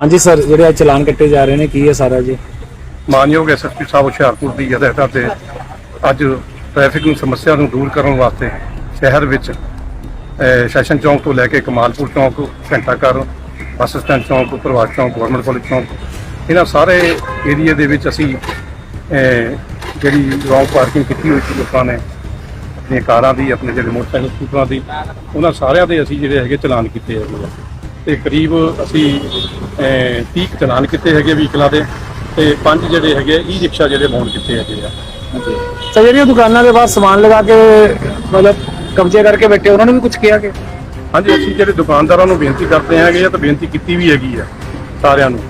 ਹਾਂਜੀ ਸਰ, ਜਿਹੜੇ ਅੱਜ ਚਲਾਨ ਕੱਟੇ ਜਾ ਰਹੇ ਨੇ, ਕੀ ਹੈ ਸਾਰਾ ਜੀ? ਮਾਨਯੋਗ ਐਸਐਸਪੀ ਸਾਹਿਬ ਹੁਸ਼ਿਆਰਪੁਰ ਦੀ ਹਦਾਇਤਾਂ ਤੇ ਅੱਜ ਟ੍ਰੈਫਿਕ ਨੂੰ, ਸਮੱਸਿਆ ਨੂੰ ਦੂਰ ਕਰਨ ਵਾਸਤੇ ਸ਼ਹਿਰ ਵਿੱਚ ਸੈਸ਼ਨ ਚੌਂਕ ਤੋਂ ਲੈ ਕੇ ਕਮਾਲਪੁਰ ਚੌਂਕ, ਘੰਟਾ ਘਰ, ਬੱਸ ਸਟੈਂਡ ਚੌਂਕ ਪ੍ਰਵਾਸ ਚੌਂਕ, ਗਵਰਨਮੈਂਟ ਕਾਲਜ ਚੌਂਕ, ਇਹਨਾਂ ਸਾਰੇ ਏਰੀਆ ਦੇ ਵਿੱਚ ਅਸੀਂ ਜਿਹੜੀ ਰੌਂਗ ਪਾਰਕਿੰਗ ਕੀਤੀ ਹੋਈ ਸੀ ਲੋਕਾਂ ਨੇ, ਆਪਣੀਆਂ ਕਾਰਾਂ ਦੀ, ਆਪਣੇ ਜਿਹੜੇ ਮੋਟਰਸਾਈਕਲ ਸਕੂਟਰਾਂ ਦੀ, ਉਹਨਾਂ ਸਾਰਿਆਂ ਦੇ ਅਸੀਂ ਜਿਹੜੇ ਹੈਗੇ ਚਲਾਨ ਕੀਤੇ ਹੈਗੇ ਤੇ ਕਰੀਬ ਅਸੀਂ ਅਹ, 30 ਕੁ ਚਲਾਨ ਕੀਤੇ ਹੈਗੇ ਵਹੀਕਲਾਂ ਦੇ ਤੇ ਪੰਜ ਜਿਹੜੇ ਹੈਗੇ ਈ ਰਿਕਸ਼ਾ ਜਿਹੜੇ ਬੌਂਡ ਕੀਤੇ ਹੈਗੇ ਆ। ਸਰ ਜਿਹੜੀਆਂ ਦੁਕਾਨਾਂ ਦੇ ਬਾਹਰ ਸਮਾਨ ਲਗਾ ਕੇ ਮਤਲਬ ਕਬਜ਼ੇ ਕਰਕੇ ਬੈਠੇ ਉਹਨਾਂ ਨੂੰ ਵੀ ਕੁਝ ਕਿਹਾ ਕਿ? ਹਾਂਜੀ ਅਸੀਂ ਜਿਹੜੇ ਦੁਕਾਨਦਾਰਾਂ ਨੂੰ ਬੇਨਤੀ ਕਰਦੇ ਹੈਗੇ ਆ ਤਾਂ ਬੇਨਤੀ ਕੀਤੀ ਵੀ ਹੈਗੀ ਆ ਸਾਰਿਆਂ ਨੂੰ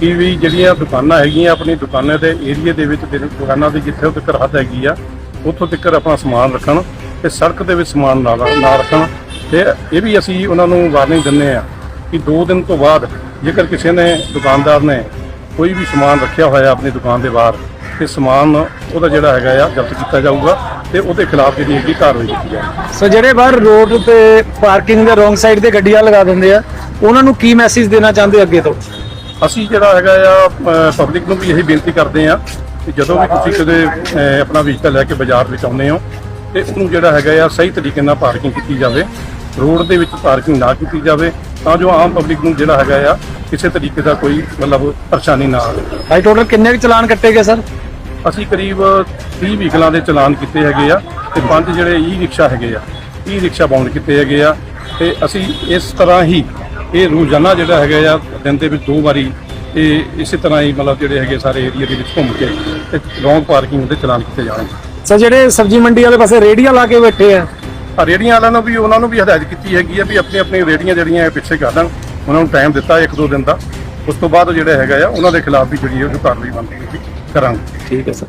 ਕਿ ਵੀ ਜਿਹੜੀਆਂ ਦੁਕਾਨਾਂ ਹੈਗੀਆਂ ਆਪਣੀ ਦੁਕਾਨਾਂ ਦੇ ਏਰੀਆ ਦੇ ਵਿੱਚ ਦੁਕਾਨਾਂ ਦੀ ਜਿੱਥੇ ਤੱਕ ਹੱਦ ਹੈਗੀ ਆ ਉੱਥੋਂ ਤੱਕ ਆਪਣਾ ਸਮਾਨ ਰੱਖਣ ਤੇ ਸੜਕ ਦੇ ਵਿੱਚ ਸਮਾਨ ਨਾ ਰੱਖਣ। ਤੇ ਇਹ ਵੀ ਅਸੀਂ ਉਹਨਾਂ ਨੂੰ ਵਾਰਨਿੰਗ ਦਿੰਦੇ ਆ ਕਿ 2 ਦਿਨ ਤੋਂ ਬਾਅਦ ਜੇਕਰ ਕਿਸੇ ਨੇ ਦੁਕਾਨਦਾਰ ਨੇ ਕੋਈ ਵੀ ਸਮਾਨ ਰੱਖਿਆ ਹੋਇਆ ਆਪਣੀ ਦੁਕਾਨ ਦੇ ਬਾਹਰ ਤੇ ਸਮਾਨ ਉਹਦਾ ਜਿਹੜਾ ਹੈਗਾ ਆ ਜ਼ਬਤ ਕੀਤਾ ਜਾਊਗਾ ਤੇ ਉਹਦੇ ਖਿਲਾਫ ਜਿਹੜੀ ਹੈਗੀ ਕਾਰਵਾਈ ਕੀਤੀ ਜਾਏਗੀ ਸੋ ਜਿਹੜੇ ਬਾਹਰ ਰੋਡ ਤੇ ਪਾਰਕਿੰਗ ਦੇ ਰੋਂਗ ਸਾਈਡ ਤੇ ਗੱਡੀਆਂ ਲਗਾ ਦਿੰਦੇ ਆ ਉਹਨਾਂ ਨੂੰ ਕੀ ਮੈਸੇਜ ਦੇਣਾ ਚਾਹੁੰਦੇ ਅੱਗੇ ਤੋਂ? ਅਸੀਂ ਜਿਹੜਾ ਹੈਗਾ ਆ ਪਬਲਿਕ ਨੂੰ ਵੀ ਇਹੀ ਬੇਨਤੀ ਕਰਦੇ ਆ ਕਿ ਜਦੋਂ ਵੀ ਤੁਸੀਂ ਕਦੇ ਆਪਣਾ ਵਹੀਕਲ ਲੈ ਕੇ ਬਾਜ਼ਾਰ ਵਿੱਚ ਆਉਂਦੇ ਹੋ ਤੇ ਉਹਨੂੰ ਜਿਹੜਾ ਹੈਗਾ ਆ ਸਹੀ ਤਰੀਕੇ ਨਾਲ ਪਾਰਕਿੰਗ ਕੀਤੀ ਜਾਵੇ ਰੋਡ ਦੇ ਵਿੱਚ ਪਾਰਕਿੰਗ ਨਾ ਕੀਤੀ ਜਾਵੇ ਤਾਂ ਜੋ ਆਮ ਪਬਲਿਕ ਨੂੰ ਜਿਹੜਾ ਹੈਗਾ ਆ ਕਿਸੇ ਤਰੀਕੇ ਦਾ ਕੋਈ ਮਤਲਬ ਪਰੇਸ਼ਾਨੀ ਨਾ ਆਵੇ। ਭਾਈ ਟੋਟਲ ਕਿੰਨੇ ਕੁ ਚਲਾਨ ਕੱਟੇ ਗਏ ਸਰ ਅਸੀਂ ਕਰੀਬ 30 ਵਹੀਕਲਾਂ ਦੇ ਚਲਾਨ ਕੀਤੇ ਹੈਗੇ ਆ ਤੇ ਪੰਜ ਜਿਹੜੇ ਈ ਰਿਕਸ਼ਾ ਹੈਗੇ ਆ। ਈ ਰਿਕਸ਼ਾ ਬਾਉਂਡ ਕੀਤੇ ਹੈਗੇ ਆ ਤੇ ਅਸੀਂ ਇਸ ਤਰ੍ਹਾਂ ਹੀ ਇਹ ਰੋਜ਼ਾਨਾ ਜਿਹੜਾ ਹੈਗਾ ਆ ਦਿਨ ਦੇ ਵਿੱਚ ਦੋ ਵਾਰੀ ਇਹ ਇਸੇ ਤਰ੍ਹਾਂ ਹੀ ਮਤਲਬ ਜਿਹੜੇ ਹੈਗੇ ਸਾਰੇ ਏਰੀਆ ਦੇ ਵਿੱਚ ਘੁੰਮ ਕੇ ਤੇ ਰੌਂਗ ਪਾਰਕਿੰਗ ਦੇ ਚਲਾਨ ਕੀਤੇ ਜਾਣਗੇ। ਸਰ ਜਿਹੜੇ ਸਬਜ਼ੀ ਮੰਡੀ ਵਾਲੇ ਪਾਸੇ ਰੇੜੀਆਂ ਲਾ ਕੇ ਬੈਠੇ ਆ ਰੇੜੀਆਂ ਵਾਲਿਆਂ ਨੂੰ ਵੀ, ਉਹਨਾਂ ਨੂੰ ਵੀ ਹਦਾਇਤ ਕੀਤੀ ਹੈਗੀ ਆ ਵੀ ਆਪਣੀ ਆਪਣੀ ਰੇੜੀਆਂ ਜਿਹੜੀਆਂ ਇਹ ਪਿੱਛੇ ਕਰ ਦੇਣ। ਉਹਨਾਂ ਨੂੰ ਟਾਈਮ ਦਿੱਤਾ ਇੱਕ ਦੋ ਦਿਨ ਦਾ। ਉਸ ਤੋਂ ਬਾਅਦ ਜਿਹੜਾ ਹੈਗਾ ਆ, ਉਹਨਾਂ ਦੇ ਖਿਲਾਫ ਵੀ ਜਿਹੜੀ ਉਹ ਕਾਰਵਾਈ ਬਣਦੀ ਹੈ ਕਰਾਂਗੇ। ਠੀਕ ਹੈ ਸਰ।